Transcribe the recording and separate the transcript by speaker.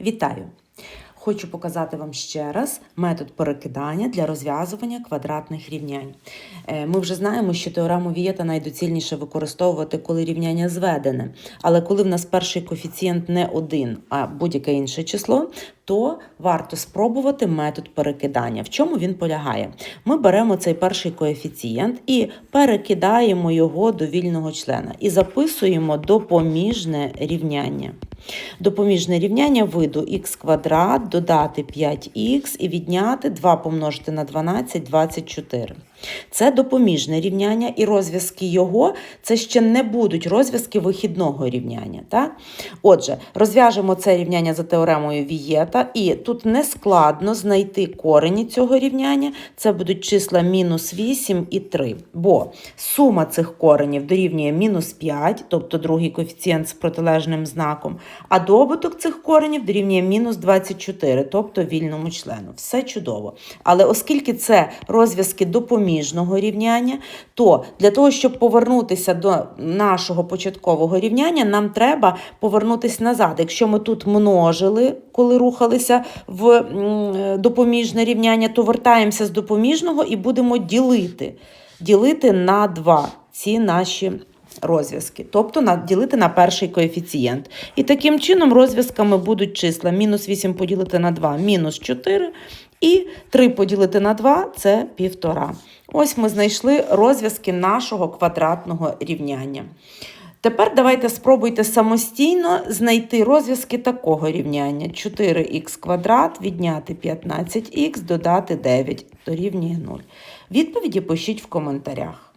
Speaker 1: Вітаю! Хочу показати вам ще раз метод перекидання для розв'язування квадратних рівнянь. Е, Ми вже знаємо, що теорему Вієта найдоцільніше використовувати, коли рівняння зведене. Але коли в нас перший коефіцієнт не один, а будь-яке інше число, то варто спробувати метод перекидання. В чому він полягає? Ми беремо цей перший коефіцієнт і перекидаємо його до вільного члена і записуємо допоміжне рівняння. Допоміжне рівняння виду х квадрат додати 5х і відняти 2 помножити на 12 24. Це допоміжне рівняння, і розв'язки його це ще не будуть розв'язки вихідного рівняння. Так? Отже, розв'яжемо це рівняння за теоремою Вієта, і тут не складно знайти корені цього рівняння. Це будуть числа мінус 8 і 3. Бо сума цих коренів дорівнює мінус 5, тобто другий коефіцієнт з протилежним знаком, а добуток цих коренів дорівнює мінус 24, тобто вільному члену. Все чудово. Але оскільки це розв'язки допоміжного рівняння, то для того, щоб повернутися до нашого початкового рівняння, нам треба повернутися назад. Якщо ми тут множили, коли рухалися в допоміжне рівняння, то вертаємося з допоміжного і будемо ділити. Ділити на 2 ці наші розв'язки, тобто ділити на перший коефіцієнт. І таким чином розв'язками будуть числа мінус 8 поділити на 2, мінус 4, і 3 поділити на 2 це півтора. Ось ми знайшли розв'язки нашого квадратного рівняння. Тепер давайте спробуйте самостійно знайти розв'язки такого рівняння. 4х квадрат відняти 15х, додати 9 дорівнює 0. Відповіді пишіть в коментарях.